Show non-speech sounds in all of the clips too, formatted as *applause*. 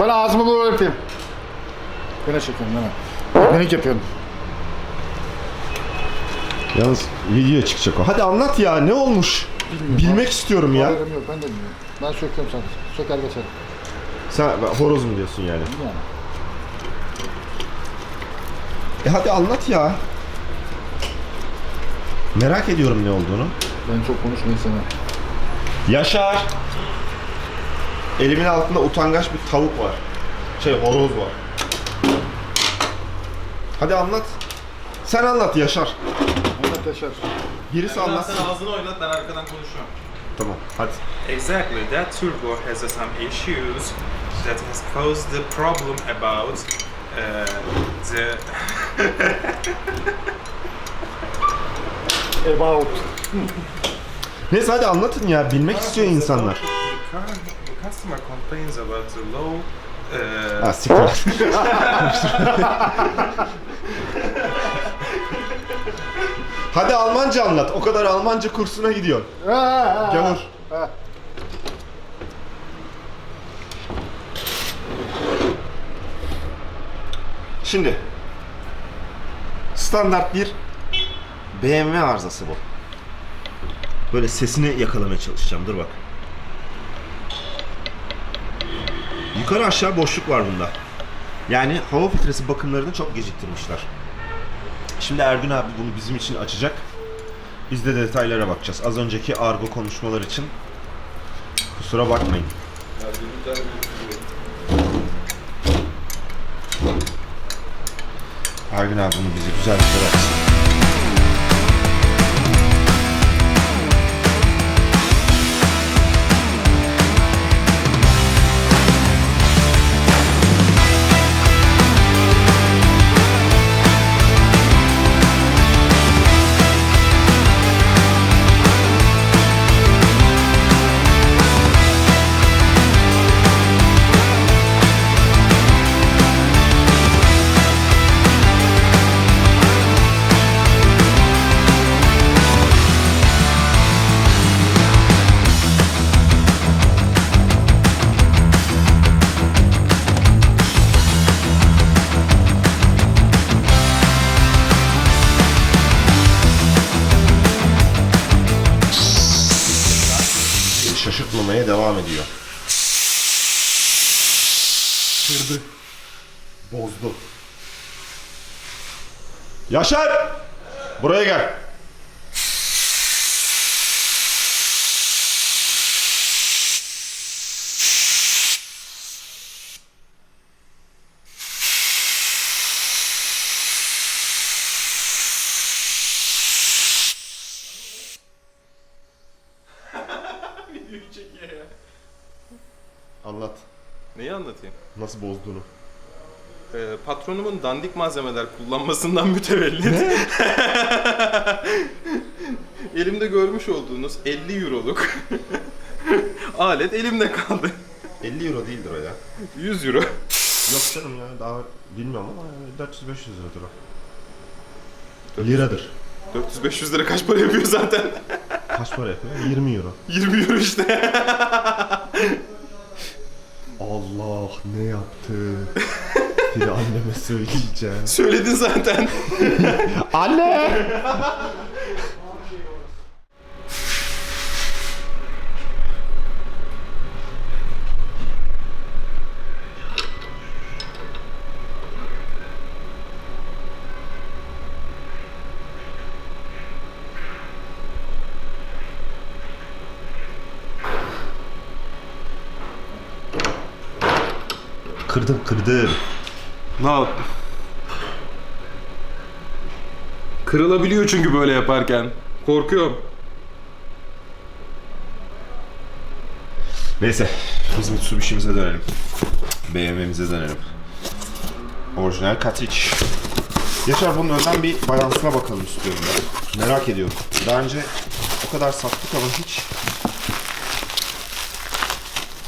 Ben ağzımı böyle yapayım. Gene çekiyorum değil mi? Minik yapıyorum. Yalnız videoya çıkacak o. Hadi anlat ya ne olmuş? Bilmek istiyorum ya. Haberim yok ben de bilmiyorum. Ben söküyorum sadece. Söker geçerim. Sen horoz mu diyorsun yani? Yani. E hadi anlat ya. Merak ediyorum ne olduğunu. Ben çok konuşmayı sevmem. Yaşar. Elimin altında utangaç bir tavuk var. Şey horoz var. Hadi anlat. Sen anlat Yaşar. Anlat Yaşar. Birisi Sen anlatsın. ağzını oynat ben arkadan konuşuyorum. Tamam hadi. Exactly, that turbo has uh, some issues that has caused the problem about uh, the About. Neyse hadi anlatın ya. Bilmek istiyor insanlar. Customer complains about the low uh, Ha siktir. *laughs* hadi Almanca anlat. O kadar Almanca kursuna gidiyorsun. Gavur. Şimdi standart bir BMW arızası bu. Böyle sesini yakalamaya çalışacağım. Dur bak. Yukarı aşağı boşluk var bunda. Yani hava filtresi bakımlarını çok geciktirmişler. Şimdi Ergün abi bunu bizim için açacak. Biz de detaylara bakacağız. Az önceki argo konuşmalar için kusura bakmayın. Ergün abi bunu bize güzel bir açsın. Yaşar! Buraya gel. *laughs* Anlat. Neyi anlatayım? Nasıl bozduğunu. Patronumun dandik malzemeler kullanmasından *laughs* mütevellit. *laughs* Elimde görmüş olduğunuz 50 euroluk *laughs* alet elimde kaldı. 50 euro değildir o ya. 100 euro. Yok canım ya daha bilmiyorum ama 400-500 liradır o. Liradır. 400-500 lira kaç para yapıyor zaten? Kaç para yapıyor? 20 euro. 20 euro işte. Allah ne yaptı? Bir anneme söyleyeceğim. Söyledin zaten. *laughs* Anne! Kırdım kırdım. Ne yap? Kırılabiliyor çünkü böyle yaparken. Korkuyorum. Neyse biz Mitsubishi'mize dönelim. BMW'mize dönelim. Orijinal Katriç. Yaşar bunun önden bir balansına bakalım istiyorum ben. Merak ediyorum. Daha önce o kadar sattık ama hiç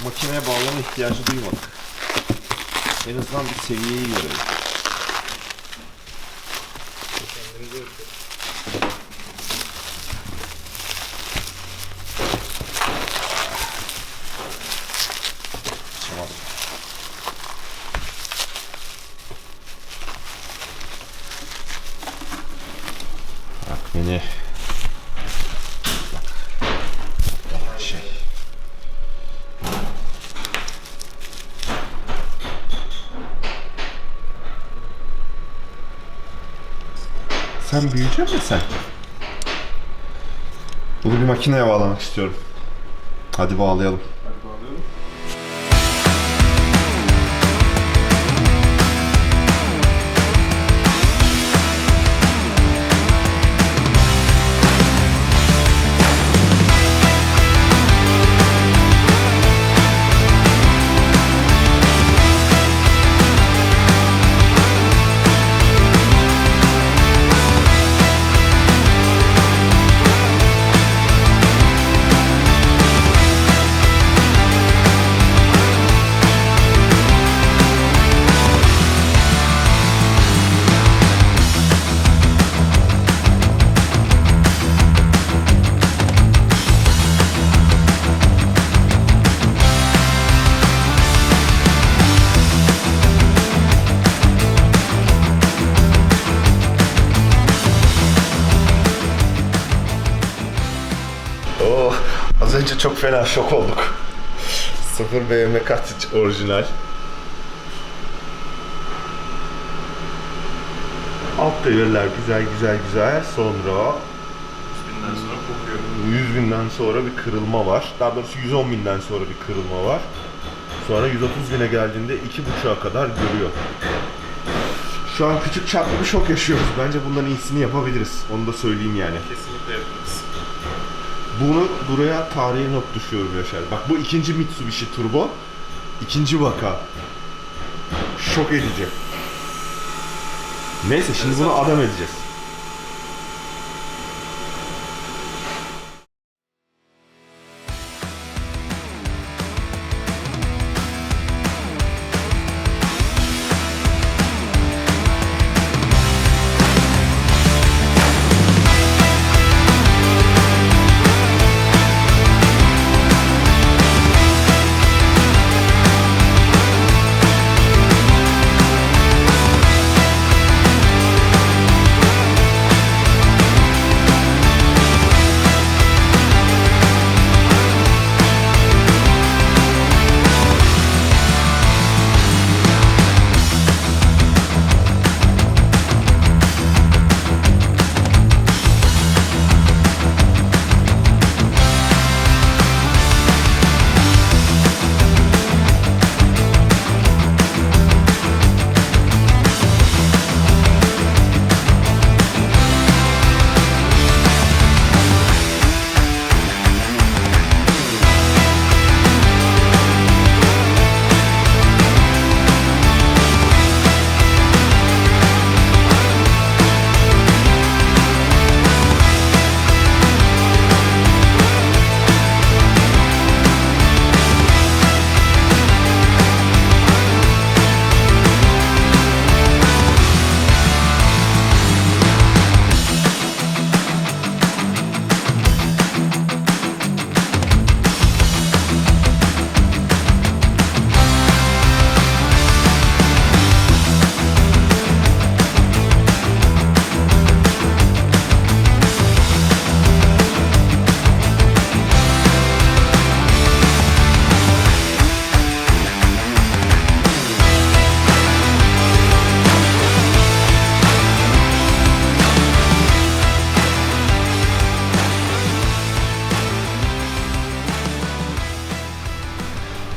makineye bağlama ihtiyacı duymadık. En azından bir seviyeyi görelim. Tamam. Yeni şey. Sen büyüyecek misin? Bunu bir makineye bağlamak istiyorum. Hadi bağlayalım. Önce çok fena şok olduk. Sıfır BM cartridge orijinal. Alt devirler güzel güzel güzel. Sonra Binden sonra kokuyor. 100 binden sonra bir kırılma var. Daha doğrusu 110 binden sonra bir kırılma var. Sonra 130 bine geldiğinde 2.5'a kadar görüyor. Şu an küçük çaplı bir şok yaşıyoruz. Bence bundan iyisini yapabiliriz. Onu da söyleyeyim yani. Kesinlikle yaparız. Bunu buraya tarihi not düşüyorum Yaşar. Bak bu ikinci Mitsubishi Turbo. ikinci vaka. Şok edici. Neyse şimdi bunu adam edeceğiz.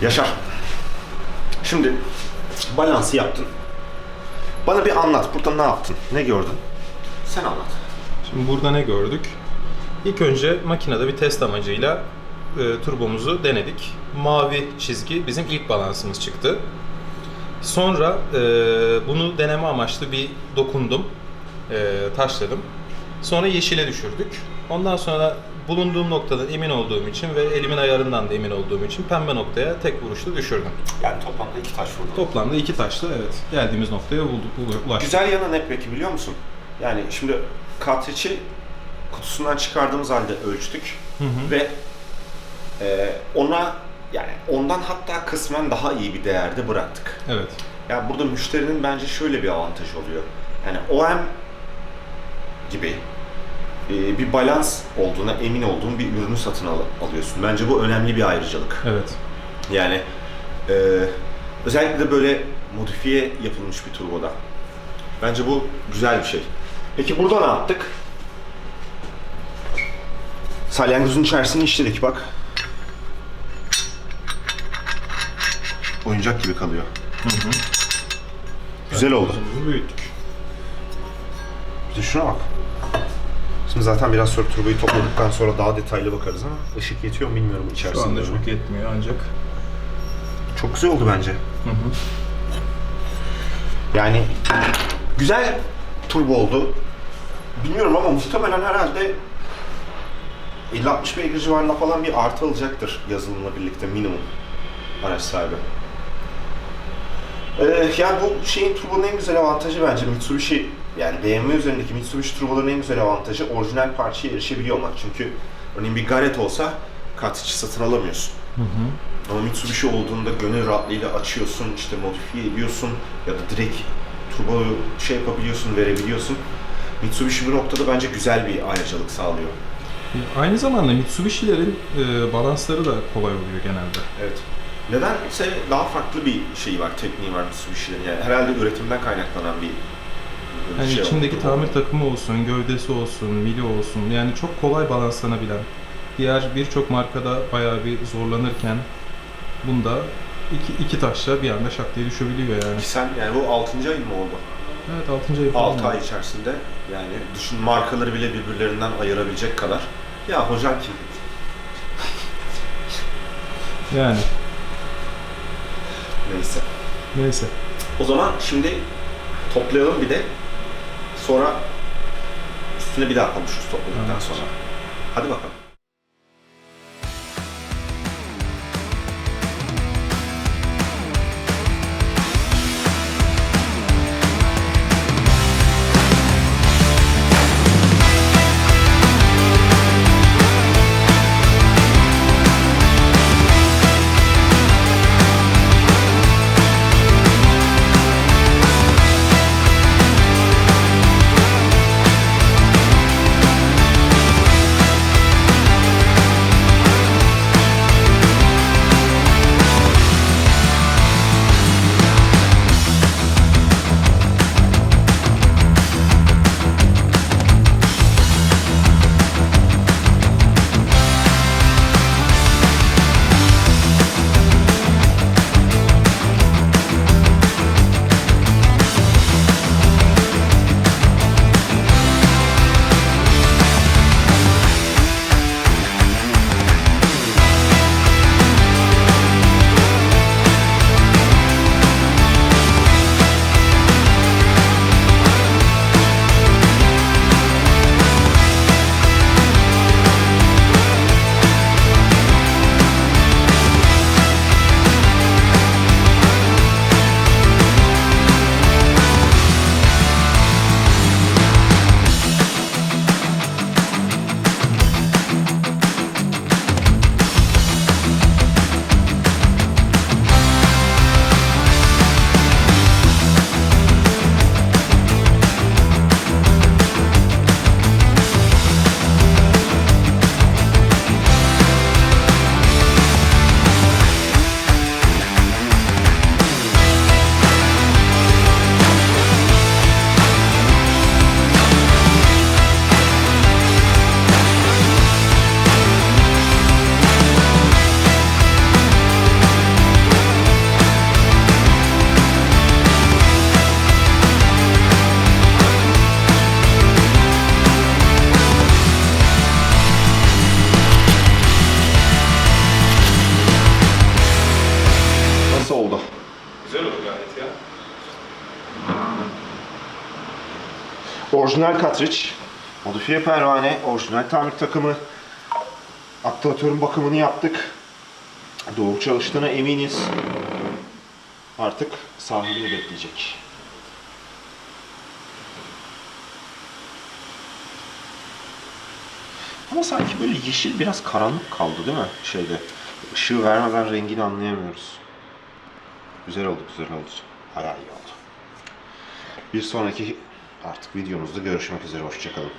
Yaşar. Şimdi balansı yaptın. Bana bir anlat. Burada ne yaptın? Ne gördün? Sen anlat. Şimdi burada ne gördük? İlk önce makinede bir test amacıyla e, turbomuzu denedik. Mavi çizgi bizim ilk balansımız çıktı. Sonra e, bunu deneme amaçlı bir dokundum, e, taşladım. Sonra yeşile düşürdük. Ondan sonra bulunduğum noktada emin olduğum için ve elimin ayarından da emin olduğum için pembe noktaya tek vuruşta düşürdüm. Yani toplamda iki taş vurdun. Toplamda iki taşla evet geldiğimiz noktaya bulduk, ulaştık. Güzel yanı ne peki biliyor musun? Yani şimdi cartridge'i kutusundan çıkardığımız halde ölçtük ve e, ona yani ondan hatta kısmen daha iyi bir değerde bıraktık. Evet. Ya burada müşterinin bence şöyle bir avantajı oluyor. Yani OM gibi e, bir balans olduğuna emin olduğun bir ürünü satın al- alıyorsun. Bence bu önemli bir ayrıcalık. Evet. Yani e, özellikle de böyle modifiye yapılmış bir turboda. Bence bu güzel bir şey. Peki burada ne yaptık? Salyangozun içerisini işledik bak. Oyuncak gibi kalıyor. Güzel oldu. Büyüttük. Bir de şuna bak. Şimdi zaten biraz sonra turboyu topladıktan sonra daha detaylı bakarız ama ışık yetiyor mu bilmiyorum Şu içerisinde. anda çok yetmiyor ancak. Çok güzel oldu bence. Hı hı. Yani güzel turbo oldu. Bilmiyorum ama muhtemelen herhalde 50-60 beygir civarında falan bir artı alacaktır yazılımla birlikte minimum araç sahibi. Ee, yani bu şeyin turbonun en güzel avantajı bence Mitsubishi yani BMW üzerindeki Mitsubishi turboların en güzel avantajı orijinal parçaya erişebiliyor olmak. Çünkü örneğin bir Garrett olsa kartridge satın alamıyorsun. Ama Mitsubishi olduğunda gönül rahatlığıyla açıyorsun, işte modifiye ediyorsun ya da direkt turboyu şey yapabiliyorsun, verebiliyorsun. Mitsubishi bu noktada bence güzel bir ayrıcalık sağlıyor. Aynı zamanda Mitsubishi'lerin e, balansları da kolay oluyor genelde. Evet. Nedense daha farklı bir şey var, tekniği var Mitsubishi'lerin. Yani herhalde üretimden kaynaklanan bir Yani şey içindeki oldu. tamir takımı olsun, gövdesi olsun, mili olsun yani çok kolay balanslanabilen. Diğer birçok markada bayağı bir zorlanırken bunda iki, iki taşla bir anda şak diye düşebiliyor yani. Ki sen yani bu 6. ay mı oldu? Evet 6. ayı falan 6 oldu. ay içerisinde yani düşün markaları bile birbirlerinden ayırabilecek kadar. Ya hocam kim? Yani Neyse. neyse. O zaman şimdi toplayalım bir de sonra üstüne bir daha konuşuruz topladıktan Evet. sonra. Hadi bakalım. Orijinal cartridge, modifiye pervane, orijinal tamir takımı, aktivatörün bakımını yaptık. Doğru çalıştığına eminiz. Artık sahibini bekleyecek. Ama sanki böyle yeşil biraz karanlık kaldı değil mi şeyde? Işığı vermeden rengini anlayamıyoruz. Güzel oldu, güzel oldu. Bayağı iyi oldu. Bir sonraki artık videomuzda görüşmek üzere. Hoşçakalın.